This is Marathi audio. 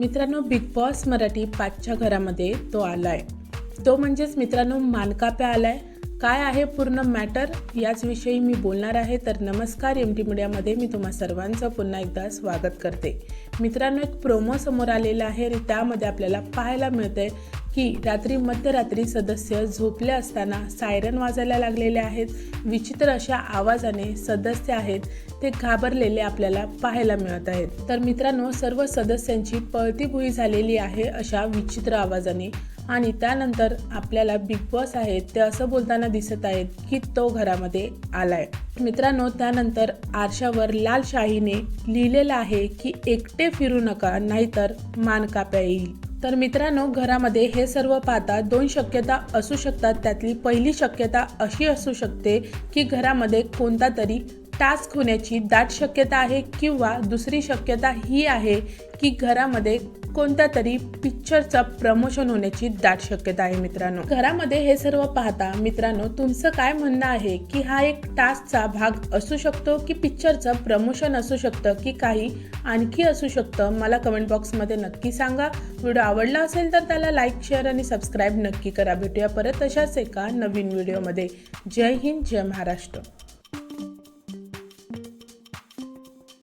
मित्रांनो बिग बॉस मराठी पाचच्या घरामध्ये तो आलाय. तो म्हणजेच मित्रांनो मानकाप्या आलाय. काय आहे पूर्ण मॅटर? याचविषयी मी बोलणार आहे. तर नमस्कार एम टी मीडियामध्ये मी तुम्हा सर्वांचं पुन्हा एकदा स्वागत करते. मित्रांनो एक प्रोमो समोर आलेला आहे आणि त्यामध्ये आपल्याला पाहायला मिळतंय की रात्री मध्यरात्री सदस्य झोपले असताना सायरन वाजायला लागलेले आहेत. विचित्र अशा आवाजाने सदस्य आहेत. ते घाबरलेले आपल्याला पाहायला मिळत आहेत. तर मित्रांनो सर्व सदस्यांची पळती भुई झालेली आहे अशा विचित्र आवाजाने. आणि त्यानंतर आपल्याला बिग बॉस आहेत. ते असं बोलताना दिसत आहेत की तो घरामध्ये आलाय. मित्रांनो त्यानंतर आरशावर लाल शाहीने लिहिलेलं आहे की एकटे फिरू नका नाहीतर मान काप्या येईल. तर मित्रांनो घरामध्ये हे सर्व पाहता दोन शक्यता असू शकतात. त्यातली पहिली शक्यता अशी असू शकते की घरामध्ये कोणता तरी टास्क होण्याची दाट शक्यता आहे किंवा दुसरी शक्यता ही आहे की घरामध्ये कोणत्या तरी पिक्चरचं प्रमोशन होण्याची दाट शक्यता आहे मित्रांनो. घरामध्ये हे सर्व पाहता मित्रांनो तुमचं काय म्हणणं आहे की हा एक टास्कचा भाग असू शकतो की पिक्चरचं प्रमोशन असू शकतं की काही आणखी असू शकतं? मला कमेंट बॉक्समध्ये नक्की सांगा. व्हिडिओ आवडला असेल तर त्याला लाईक शेअर आणि सबस्क्राईब नक्की करा. भेटूया परत अशाच एका नवीन व्हिडिओमध्ये. जय हिंद जय महाराष्ट्र.